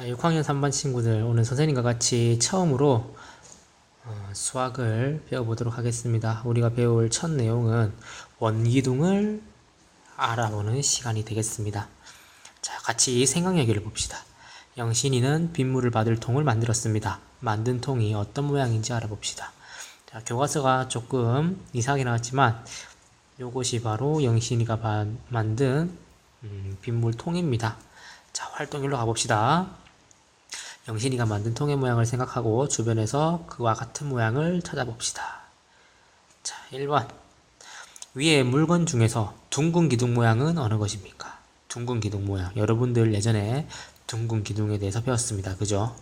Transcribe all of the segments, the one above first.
자, 6학년 3반 친구들, 오늘 선생님과 같이 처음으로 어, 수학을 배워보도록 하겠습니다. 우리가 배울 첫 내용은 원기둥을 알아보는 시간이 되겠습니다. 자, 같이 생각 얘기를 봅시다. 영신이는 빗물을 받을 통을 만들었습니다. 만든 통이 어떤 모양인지 알아봅시다. 자, 교과서가 조금 이상하게 나왔지만 요것이 바로 영신이가 바- 만든 음, 빗물 통입니다. 자, 활동일로 가봅시다. 영신이가 만든 통의 모양을 생각하고 주변에서 그와 같은 모양을 찾아봅시다. 자, 1번. 위에 물건 중에서 둥근 기둥 모양은 어느 것입니까? 둥근 기둥 모양. 여러분들 예전에 둥근 기둥에 대해서 배웠습니다. 그죠?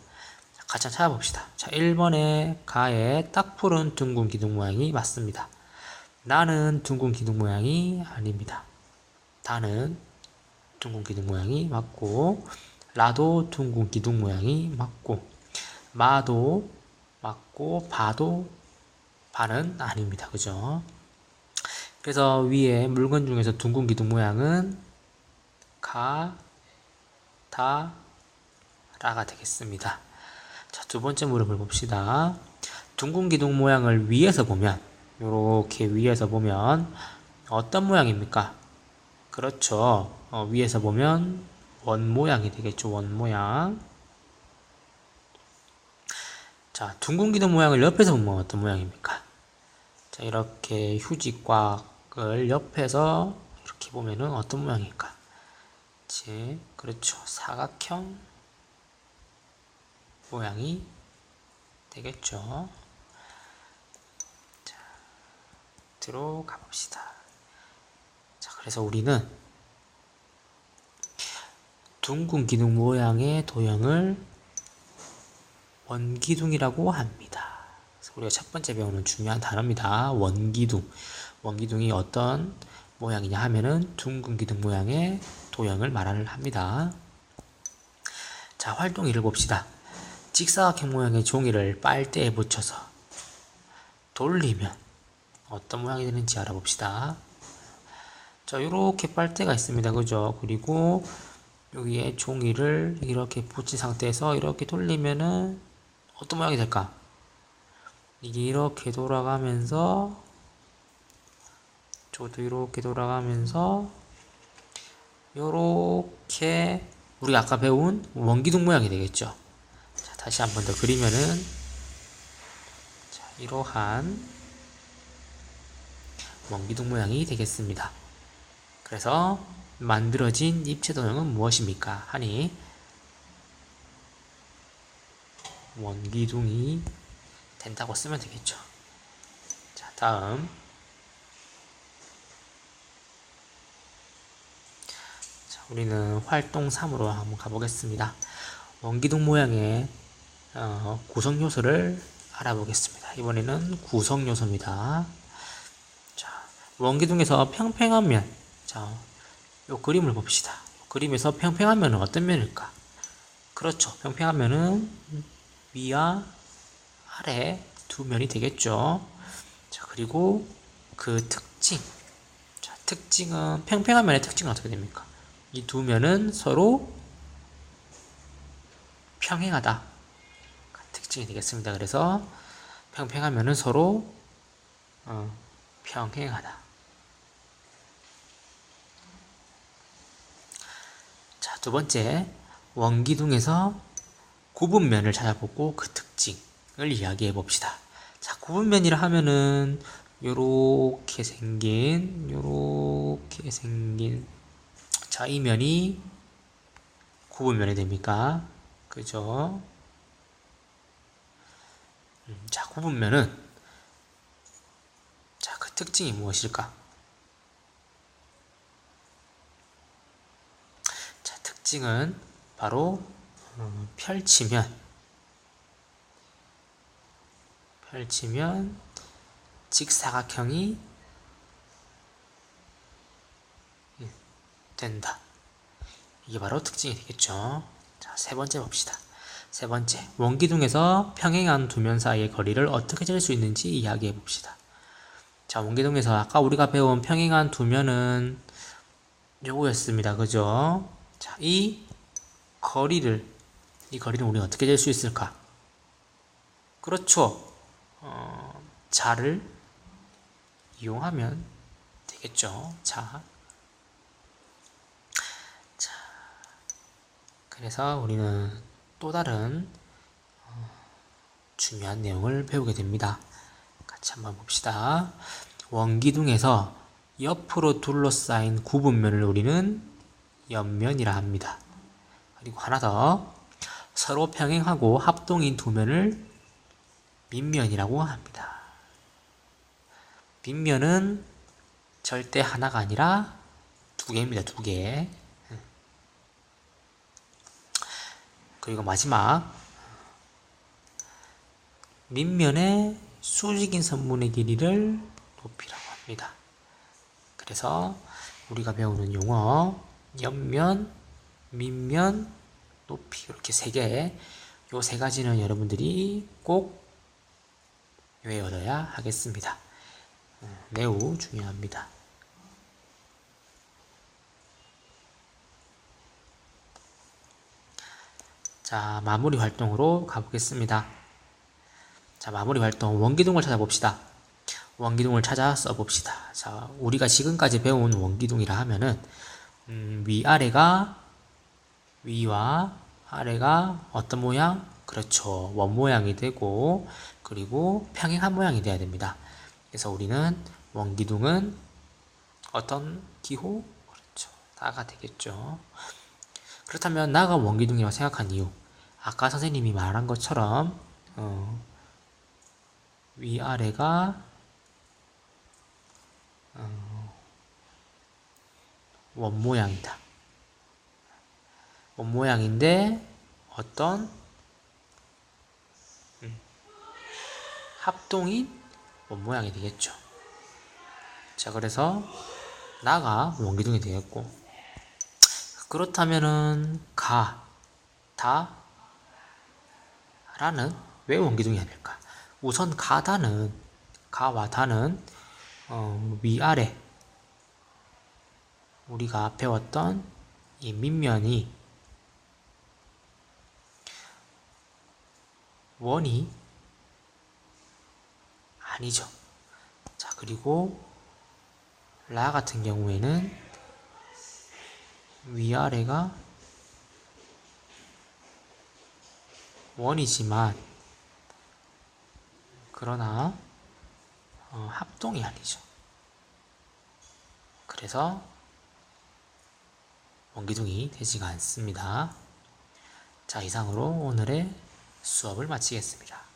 자, 같이 한번 찾아봅시다. 자, 1번에 가에 딱 푸른 둥근 기둥 모양이 맞습니다. 나는 둥근 기둥 모양이 아닙니다. 다는 둥근 기둥 모양이 맞고 라도 둥근 기둥 모양이 맞고 마도 맞고 바도 바는 아닙니다. 그죠? 그래서 위에 물건 중에서 둥근 기둥 모양은 가, 다, 라가 되겠습니다. 자, 두 번째 무릎을 봅시다. 둥근 기둥 모양을 위에서 보면 이렇게 위에서 보면 어떤 모양입니까? 그렇죠. 어, 위에서 보면 원 모양이 되겠죠. 원 모양. 자, 둥근 기둥 모양을 옆에서 보면 어떤 모양입니까? 자, 이렇게 휴지곽을 옆에서 이렇게 보면은 어떤 모양일까? 지 그렇죠. 사각형 모양이 되겠죠. 자, 들어가 봅시다. 자, 그래서 우리는 둥근 기둥 모양의 도형을 원기둥이라고 합니다. 우리가 첫 번째 배우는 중요한 단어입니다. 원기둥. 원기둥이 어떤 모양이냐 하면은 둥근 기둥 모양의 도형을 말을 합니다. 자, 활동 1을 봅시다. 직사각형 모양의 종이를 빨대에 붙여서 돌리면 어떤 모양이 되는지 알아봅시다. 자, 이렇게 빨대가 있습니다. 그죠? 그리고 여기에 종이를 이렇게 붙인 상태에서 이렇게 돌리면은 어떤 모양이 될까? 이게 이렇게 돌아가면서 저도 이렇게 돌아가면서 요렇게 우리가 아까 배운 원기둥 모양이 되겠죠. 자, 다시 한 번 더 그리면은 자, 이러한 원기둥 모양이 되겠습니다. 그래서 만들어진 입체 도형은 무엇입니까? 하니 원기둥이 된다고 쓰면 되겠죠. 자, 다음 자, 우리는 활동 3으로 한번 가보겠습니다. 원기둥 모양의 어, 구성 요소를 알아보겠습니다. 이번에는 구성 요소입니다. 자, 원기둥에서 평평한 면, 자, 요 그림을 봅시다. 그림에서 평평한 면은 어떤 면일까? 그렇죠. 평평한 면은 위와 아래 두 면이 되겠죠. 자, 그리고 그 특징. 자, 특징은 평평한 면의 특징은 어떻게 됩니까? 이 두 면은 서로 평행하다. 그 특징이 되겠습니다. 그래서 평평한 면은 서로 어, 평행하다. 자, 두 번째, 원기둥에서 구분면을 찾아보고 그 특징을 이야기해 봅시다. 자, 구분면이라 하면은 요렇게 생긴 요렇게 생긴 자, 이 면이 구분면이 됩니까? 그죠? 음, 자, 구분면은 자, 그 특징이 무엇일까? 자, 특징은 바로 어, 펼치면 펼치면 직사각형이 예, 된다. 이게 바로 특징이 되겠죠. 자, 세 번째 봅시다. 세 번째, 원기둥에서 평행한 두 면 사이의 거리를 어떻게 잴 수 있는지 이야기해 봅시다. 자, 원기둥에서 아까 우리가 배운 평행한 두 면은 요거였습니다. 그죠? 자, 이 거리를 이 거리는 우리 어떻게 잴 수 있을까? 그렇죠. 어, 자를 이용하면 되겠죠. 자. 자. 그래서 우리는 또 다른 어, 중요한 내용을 배우게 됩니다. 같이 한번 봅시다. 원기둥에서 옆으로 둘러싸인 구분면을 우리는 옆면이라 합니다. 그리고 하나 더 서로 평행하고 합동인 두 면을 밑면이라고 합니다. 밑면은 절대 하나가 아니라 두 개입니다. 두 개. 그리고 마지막 밑면의 수직인 선분의 길이를 높이라고 합니다. 그래서 우리가 배우는 용어 옆면, 밑면, 높이 이렇게 세 개, 요 세 가지는 여러분들이 꼭 외워둬야 하겠습니다. 어, 매우 중요합니다. 자, 마무리 활동으로 가보겠습니다. 자, 마무리 활동 원기둥을 찾아봅시다. 원기둥을 찾아 써봅시다. 자, 우리가 지금까지 배운 원기둥이라 하면은 음, 위아래가 위와 아래가 어떤 모양? 그렇죠. 원 모양이 되고 그리고 평행한 모양이 돼야 됩니다. 그래서 우리는 원기둥은 어떤 기호? 그렇죠. 나가 되겠죠. 그렇다면 나가 원기둥이라고 생각한 이유 아까 선생님이 말한 것처럼 어, 위아래가 원 모양이다. 원 모양인데 어떤 음, 합동인 원 모양이 되겠죠. 자, 그래서 나가 원기둥이 되겠고 그렇다면은 가, 다 라는 왜 원기둥이 아닐까? 우선 가다는 가와 다는 어, 위아래 우리가 배웠던 이 밑면이 원이 아니죠. 자, 그리고 라 같은 경우에는 위아래가 원이지만 그러나 어, 합동이 아니죠. 그래서 원기둥이 되지가 않습니다. 자, 이상으로 오늘의 수업을 마치겠습니다.